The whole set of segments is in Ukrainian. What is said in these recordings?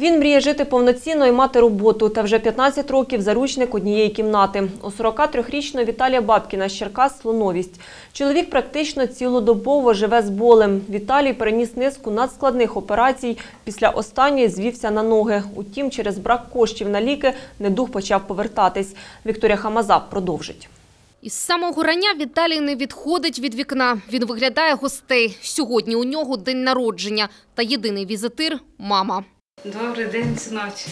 Він мріє жити повноцінно і мати роботу. Та вже 15 років заручник однієї кімнати. У 43-річного Віталія Бабкіна з Черкас слоновість. Чоловік практично цілодобово живе з болем. Віталій переніс низку надскладних операцій. Після останньої звівся на ноги. Утім, через брак коштів на ліки недух почав повертатись. Вікторія Хамаза продовжить. Із самого рання Віталій не відходить від вікна. Він виглядає гостей. Сьогодні у нього день народження. Та єдиний візитир – мама. Добрий день, синочі.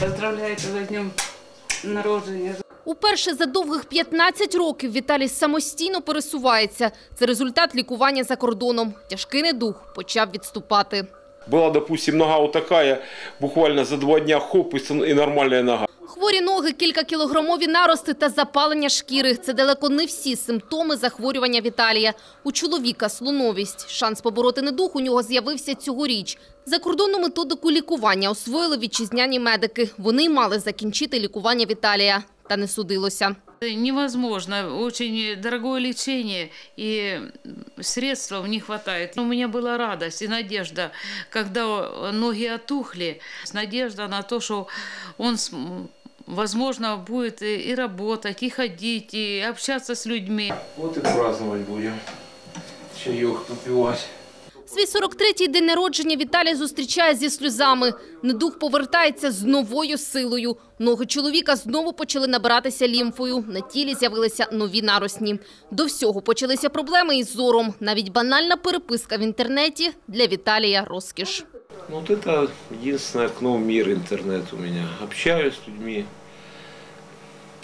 Поздравляю тебе з днем народження. Уперше за довгих 15 років Віталій самостійно пересувається. Це результат лікування за кордоном. Тяжкий недух почав відступати. Була, допустим, нога отака, буквально за два дня хоп, і нормальна нога. Хворі ноги, кількакілограмові нарости та запалення шкіри – це далеко не всі симптоми захворювання Віталія. У чоловіка слоновість. Шанс побороти недух у нього з'явився цьогоріч. Закордонну методику лікування освоїли вітчизняні медики. Вони мали закінчити лікування Віталія. Та не судилося. Невозможно, очень дорогое лечение, и средств не хватает. У меня была радость и надежда, когда ноги отухли, надежда на то, что он, возможно, будет и работать, и ходить, и общаться с людьми. Вот и праздновать будем. Чаек попивать. Свій 43-й день народження Віталій зустрічає зі сльозами. Недух повертається з новою силою. Ноги чоловіка знову почали набиратися лімфою. На тілі з'явилися нові наросні. До всього почалися проблеми із зором. Навіть банальна переписка в інтернеті для Віталія – розкіш. Ну, Вот это единственное окно в мир интернет у меня. Общаюсь с людьми.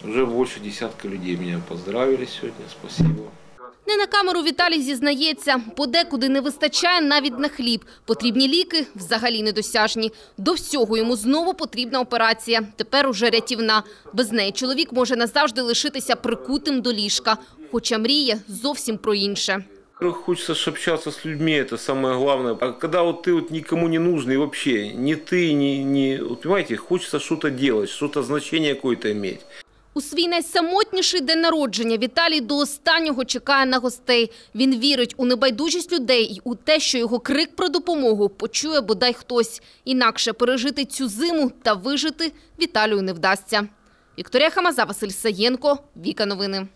Уже больше десятка людей меня поздравили сегодня. Спасибо. Не на камеру Віталій зізнається, подекуди не вистачає навіть на хліб. Потрібні ліки взагалі недосяжні. До всього йому знову потрібна операція. Тепер уже рятівна. Без неї чоловік може назавжди лишитися прикутим до ліжка. Хоча мріє зовсім про інше. Во-первых, Хочется ж общаться с людьми, это самое главное. А когда вот ты вот никому не нужный вообще, ни ты, ни, ни вот понимаете, хочется что-то делать, что-то значение какое-то иметь. У свій найсамотніший день народження Віталій до останнього чекає на гостей. Він вірить у небайдужість людей і у те, що його крик про допомогу почує бодай хтось. Інакше пережити цю зиму та вижити Віталію не вдасться. Вікторія Хамаза, Василь Саєнко, Віка Новини.